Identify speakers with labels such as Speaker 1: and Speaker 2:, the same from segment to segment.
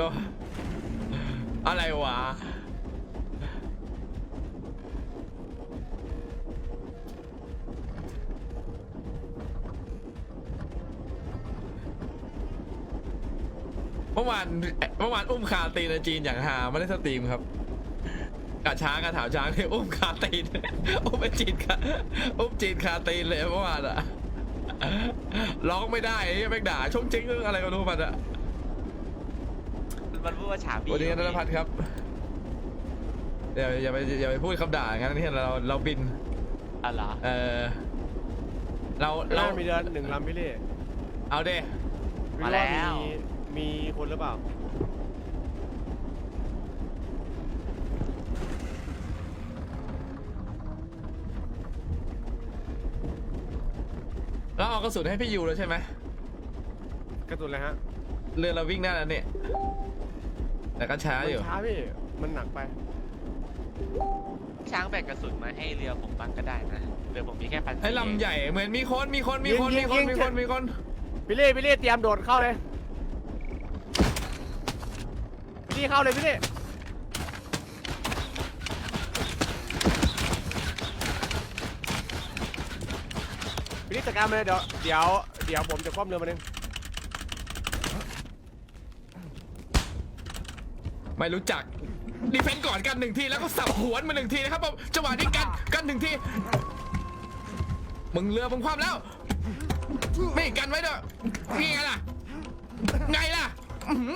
Speaker 1: ก็อะไรวะเมื่อวานเมื่อวานอุ้มคาตีนจีนอย่างฮาไม่ได้สตรีมครับกะช้างกะถาวช้างเนี่ยอุ้มคาตีนอุ้มไปจีนคาอุ้มจีนคาตีนเลยเมื่อวานอะร้องไม่ได้ไอ้เหี้ยแม่งด่าชงจริงเรื่องอะไรก็รู้มันอะ
Speaker 2: มันพูดว่าฉาบี
Speaker 1: วันนี้นัทพัฒน์ครับอย่าอย่าไปอย่าไปพูดคำด่าอย่างนั้นที่เราเราบิน
Speaker 2: อ๋อเหรอ
Speaker 1: เออเรา
Speaker 3: เรา
Speaker 1: เรา
Speaker 3: มีเดือนหนึ่งลำพี่เล่
Speaker 1: เอาเด้
Speaker 2: มาแล้ว
Speaker 3: มีมีคนหรือเปล่า
Speaker 1: เราเอากระสุนให้พี่ยูแล้วใช่ไหม
Speaker 3: กระตุนเลยฮะ
Speaker 1: เรือเราวิ่งได้แล้วเนี่ย แต่ก็ช้า
Speaker 3: มัน
Speaker 1: อยู่
Speaker 3: ช้าพี่ มันหนักไป
Speaker 2: ช้างแบ่งกระสุนมาให้เรือผมบ้างก็ได้นะ เรือผมมีแค่พัน
Speaker 1: ไอ้ลำใหญ่เหมือนมีคนมีคนมีคน
Speaker 3: ยิ
Speaker 1: มี
Speaker 3: ง
Speaker 1: คน
Speaker 3: ยิง
Speaker 1: มีคนมีคน
Speaker 3: พี่เล่พี่เล่เตรียมโดดเข้าเลยพี่เล่เข้าเลยพี่เล่พี่เล่จัดการมาเลยเดี๋ยวเดี๋ยวเดี๋ยวผมจะคว่ำเรือมาหนึ่ง
Speaker 1: ไม่รู้จักดีเฟนต์ก่อนกันหนึ่งทีแล้วก็สับหวนมาหนึ่งทีนะครับผมจังหวะนี้กันกันหนึ่งทีมึงเรือมึงคว่ำแล้วไม่กันไว้เด้อนี่ไงล่ะไงล่ะ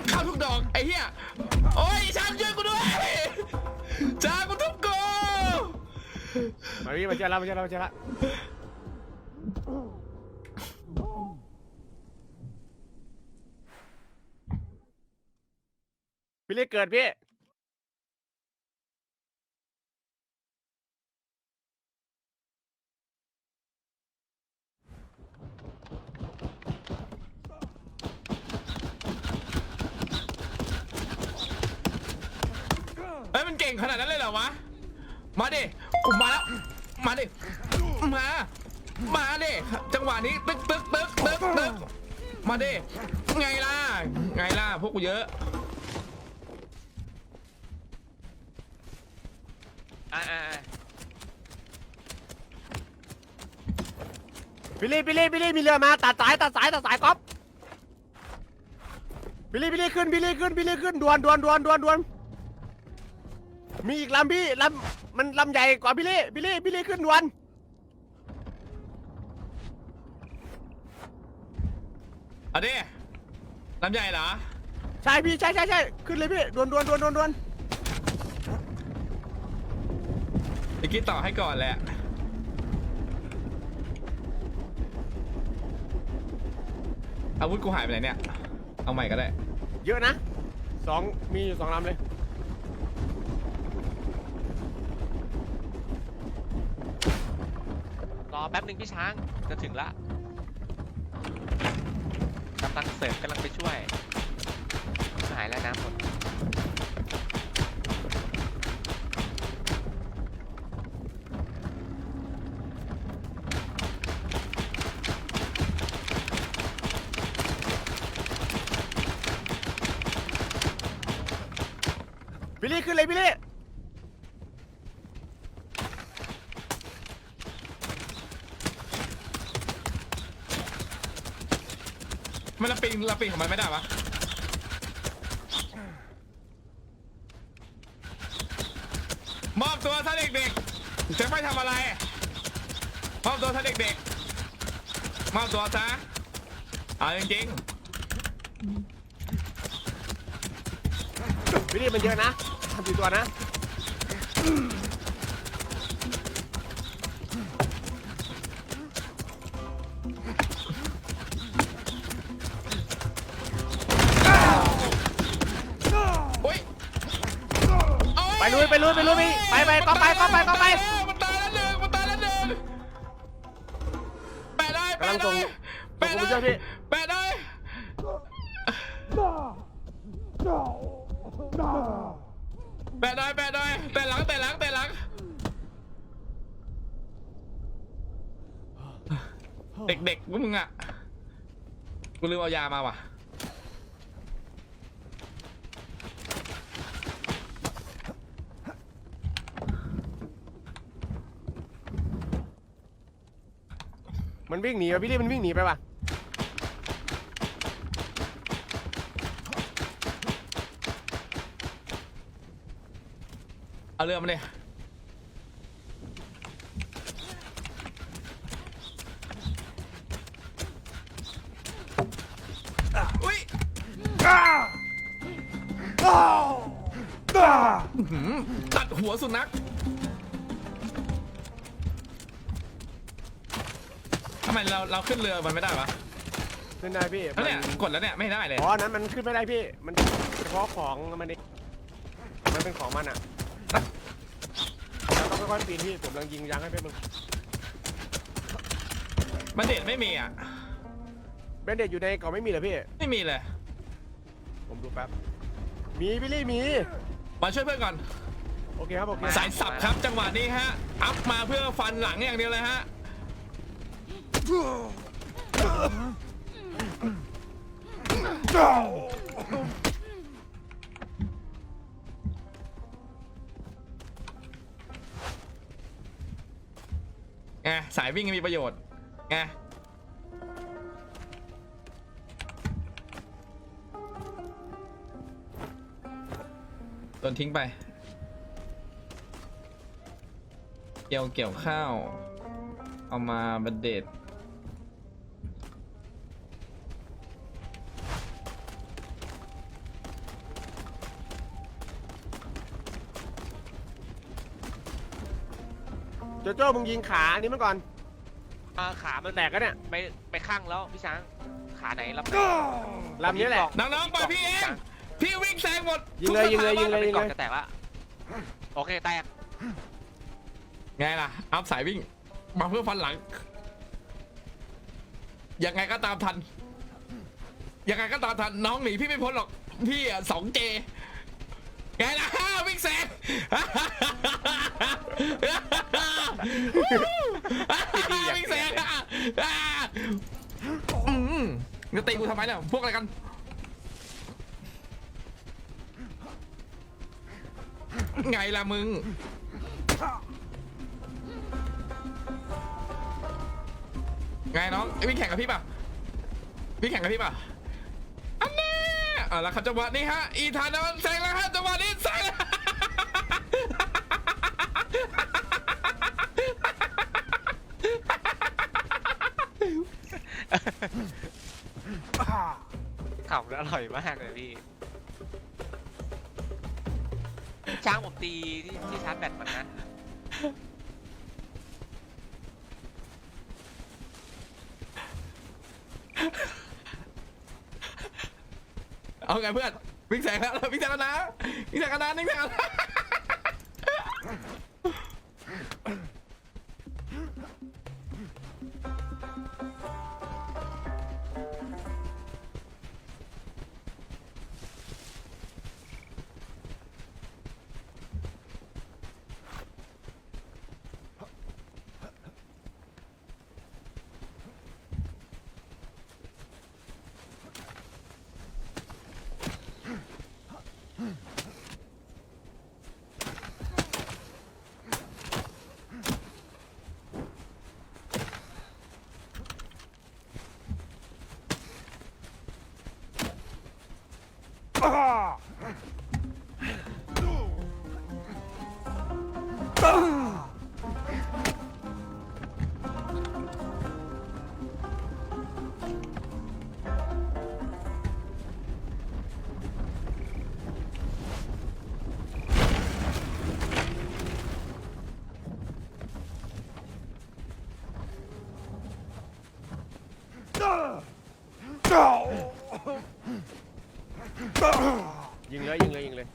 Speaker 1: เข้าทุกดอกไอ้เหี้ยโอ้ยช้างช่วยกูด้วยช้างกูทุบกู
Speaker 3: มาพี่มาเจอแล้วมาเจอแล้วมาเจอแล้ว พี่เล่เกิดพี่
Speaker 1: เฮ้ยมันเก่งขนาดนั้นเลยเหรอวะ มาดิกูมาแล้ว มาดิ มา มาดิ จังหวะนี้ ตึ๊กตึ๊กตึ๊กตึกตึกมาดิ ไงล่ะ ไงล่ะ พวกกูเยอะ
Speaker 2: อ่าอ่าอ่า
Speaker 3: บิลลี่บิลลี่บิลลี่มีเรือมาตัดสายตัดสายตัดสายก๊อฟบิลลี่บิลลี่ขึ้นบิลลี่ขึ้นบิลลี่ขึ้นด่วนด่วนด่วนด่วนด่วนมีอีกลำพี่ลำมันลำใหญ่กว่าบิลลี่บิลลี่บิลลี่ขึ้นด่วน
Speaker 1: เอาดิลำใหญ่เหรอ
Speaker 3: ใช่พี่ใช่ใช่ใช่ขึ้นเลยพี่ด่วนด่วนด่วนด่วนด่วน
Speaker 1: ไอ้กี้ต่อให้ก่อนแหละ อาวุธกูหายไปไหนเนี่ย เอาใหม่ก็ได้
Speaker 3: เยอะนะสองมีอยู่สองลำเลย
Speaker 2: รอแป๊บหนึ่งพี่ช้าง จะถึงละกำลังเสริมกำลังไปช่วยหายแล้วน้ำหมด
Speaker 3: บิลลี่ขึ้นเลยบิลลี่
Speaker 1: มันละปิงละปิงของมันไม่ได้ปะมอบตัวซะเด็กๆจะไม่ทำอะไร มอบตัวซะเด็กๆ มอบตัวซะเอาจริง
Speaker 3: บิลลี่มันเยอะนะทำ สี่ตัวนะ
Speaker 1: ๆโอ้ยโอ้
Speaker 3: ไปลุยไปลุยไปลุยไปไปก็ไปก็ไปก็ไป
Speaker 1: มันตายแล้วหนึ่งมันตายแล้วหนึ่งแปะได้
Speaker 3: กำลั
Speaker 1: แปะ
Speaker 3: งส่
Speaker 1: ได้
Speaker 3: ง
Speaker 1: แปะ
Speaker 3: ส่งคุณ
Speaker 1: ได้
Speaker 3: ผู้ช่วยพี่
Speaker 1: เด็กๆพวกมึงอะ กูลืมเอายามาว่ะ
Speaker 3: มันวิ่งหนีไปพี่ลี่มันวิ่งหนีไปว่ะ
Speaker 1: เอาเรือมาเลย ตัดหัวสุนัขทำไมเราเราขึ้นเรือมันไม่ได้วะ
Speaker 3: ขึ้นได้พี่
Speaker 1: แล้วเนี่ย
Speaker 3: มัน
Speaker 1: กดแล้วเนี่ยไม่ได้เลย
Speaker 3: อ๋ออันนั้นมันขึ้นไม่ได้พี่ มันเฉพาะของมันเองมันเป็นของมันอะเราต้องค่อยๆปีนพี่ผมกำลังยิงยางให้เพื่อนมึง
Speaker 1: มันเด็ดไม่มีอะ
Speaker 3: เบนเด็ดอยู่ในกล่องไม่มีเหรอพี่
Speaker 1: ไม่มีเลย
Speaker 3: ผมดูแป๊บ มีพี่ลี่มี
Speaker 1: มาช่วยเพื่อนก่อน
Speaker 3: โอเคครับโอเค
Speaker 1: สายสับครับจังหวะนี้ฮะ อัพมาเพื่อฟันหลังอย่างเดียวเลยฮะ ไงสายวิ่งมีประโยชน์ไง นทิ้งไป เกี่ยวเกี่ยวข้าว เอามาบันเดต
Speaker 3: โจโจ้มึงยิงขาอันนี้มาก่อน
Speaker 2: อ่าขามัน
Speaker 3: แตกก็เนี่ย
Speaker 2: ไปไปข้างแล้วพี่ช้างขาไหนรับ
Speaker 3: ลำนี้แหละ
Speaker 1: น้องๆไปพี่เอง พี่วิ่งแซงหมด
Speaker 3: ยิงเลย
Speaker 1: ทุกสถาบัน
Speaker 3: ยิงเลย
Speaker 2: เป็นกล่องจะแตกละโอเคแตก
Speaker 1: ไงล่ะ อัพสายวิ่ง มาเพื่อฟันหลัง ยังไงก็ตามทัน ยังไงก็ตามทัน น้องหนีพี่ไม่พ้นหรอก พี่อะสองเจไงล่ะวิ่งแซงวิ่งแซงอะอะอืมจะตีกูทำไมเนี่ยพวกอะไรกัน ไงล่ะมึง ไงน้องวิ่งแข่งกับพี่ป่ะวิ่งแข่งกับพี่ป่ะอันนี้เอาละครับจังหวะนี้ฮะ อีธานมันแซงแล้วฮะจังหวะนี้แซง
Speaker 2: ขำแล้วอร่อยมากเลยพี่ ช้างผมตีที่ที่ชาร์จแบตมันนะ
Speaker 1: เอาไงเพื่อนวิ่งแซงแล้ววิ่งแซงแล้วนะวิ่งแซงแล้วนะวิ่งแซงแล้วนะ
Speaker 3: ยิงเลยยิงเลยยิงเลย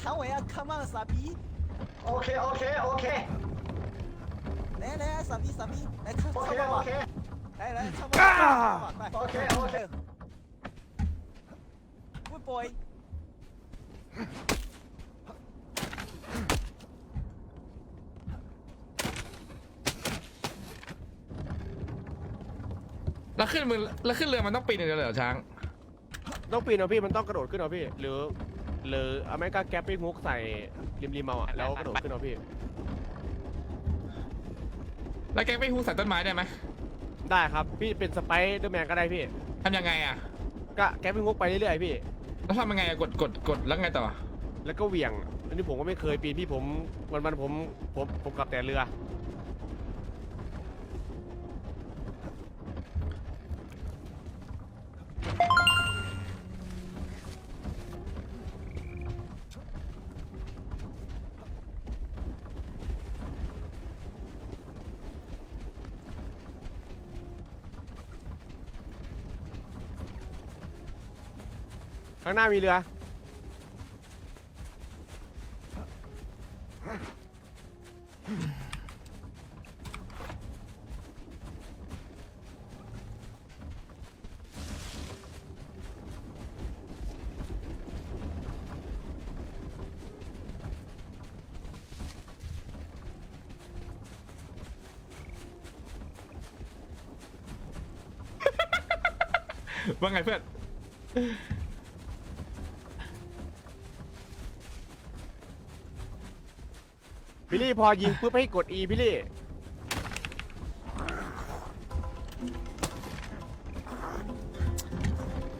Speaker 4: เขาไอ้อาคามาสามี
Speaker 5: โอเค โอเค โอเค
Speaker 4: แน่แน่สามีสา
Speaker 5: มีไอ้
Speaker 4: ข้าโอ
Speaker 5: เค
Speaker 4: เข้
Speaker 5: โอเค
Speaker 4: ไอ้แล้
Speaker 3: เข้า
Speaker 4: มา
Speaker 5: โอเค โอเค
Speaker 4: วุ้ยปอย
Speaker 1: แล้วขึ้นมึงแล้วขึ้นเรือมันต้องปีนอย่าเดีลยเหรอช้าง
Speaker 3: ต้องปีนเหรอพี่มันต้องกระโดดขึ้นเหรอพี่ หรือ หรืออเมริกาแกปปิ้งฮุกใส่ริมริมเอาอะแล้วกระโดดขึ้นเอาพี่
Speaker 1: แล้วแกไปฮูใส่ต้นไม้ได้ไหม
Speaker 3: ได้ครับ พี่เป็นสไปเดอร์แมนก็ได้พี่
Speaker 1: ทำยังไงอะ
Speaker 3: ก็แกปปิ้งฮุกไปเรื่อยๆพี่
Speaker 1: แล้วทำยังไงอะกดกดกดแล้วไงต่อ
Speaker 3: แล้วก็เหวี่ยง อันนี้ผมก็ไม่เคยปีนพี่ผมวันวันๆผมผมผมกลับแต่เรือ ข้างหน้ามีเรือ
Speaker 1: ว่าไงเพื่อน
Speaker 3: พี่ลี่พอยิงปุ๊บให้กด E พี่ลี่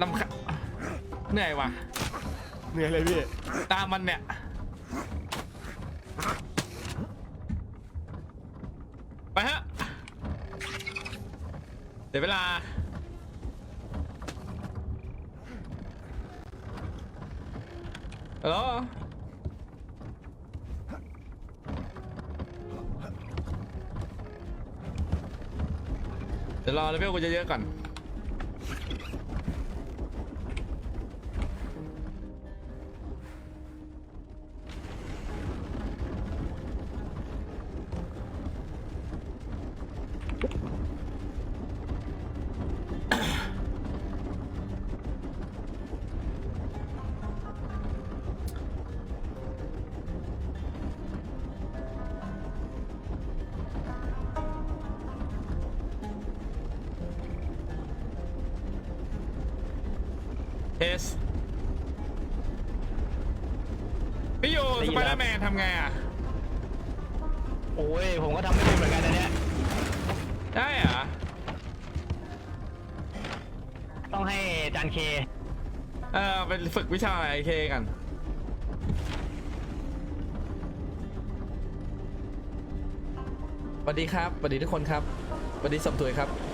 Speaker 1: ลำคาเหนื่อยว่ะ
Speaker 3: เหนื่อยเลยพี่
Speaker 1: ตามมันเนี่ย ไปฮะ เดี๋ยวเวลา ฮัลโหล เดี๋ยวรอเลเวลกูจะเยอะๆก่อน เอสพี่อยู่สไปเดอร์แมนทำไงอะ
Speaker 6: โอ้ย ผมก็ทำไม่เป็นเหมือนกันนะเนี่ย
Speaker 1: ได้เหรอ
Speaker 6: ต้องให้จานเค
Speaker 1: เออไปฝึกวิชาไอเคกัน สวัสดีครับสวัสดีทุกคนครับสวัสดีสมถวยครับ